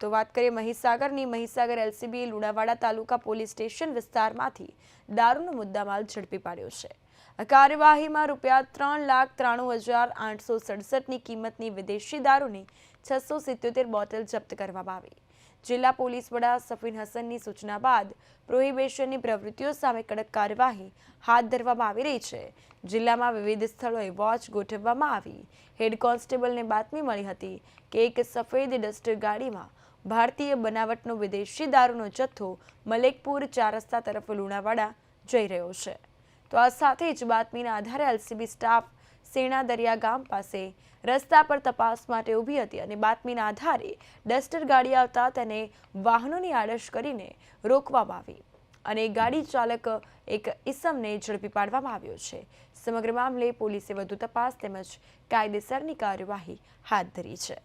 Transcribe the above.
તો વાત કરીએ મહીસાગરની. Mahisagar LCB Lunawada taluka police station વિસ્તારમાંથી દારૂનો મુદ્દામાલ ઝડપી પાડ્યો છે. કાર્યવાહીમાં રૂપિયા ત્રણ લાખ ત્રાણું હજાર આઠસો સડસઠની કિંમતની વિદેશી દારૂની છસો સિત્યોતેર બોટલ જપ્ત કરવામાં આવી. જિલ્લા પોલીસ વડા સફીન હસનની સૂચના બાદ પ્રોહિબિશનની પ્રવૃત્તિઓ સામે કડક કાર્યવાહી હાથ ધરવામાં આવી રહી છે. જિલ્લામાં વિવિધ સ્થળોએ વોચ ગોઠવવામાં આવી. હેડ કોન્સ્ટેબલને બાતમી મળી હતી કે એક સફેદ ડસ્ટર ગાડીમાં ભારતીય બનાવટનો વિદેશી દારૂનો જથ્થો મલેકપુર ચાર રસ્તા તરફ લુણાવાડા જઈ રહ્યો છે. તો આ સાથે જ બાતમીના આધારે એલસીબી સ્ટાફ સેણા દરિયા ગામ પાસે રસ્તા પર તપાસ માટે ઊભી હતી અને બાતમીના આધારે ડસ્ટર ગાડી આવતા તેને વાહનોની આડશ કરીને રોકવામાં આવી અને ગાડી ચાલક એક ઈસમને ઝડપી પાડવામાં આવ્યો છે. સમગ્ર મામલે પોલીસે વધુ તપાસ તેમજ કાયદેસરની કાર્યવાહી હાથ ધરી છે.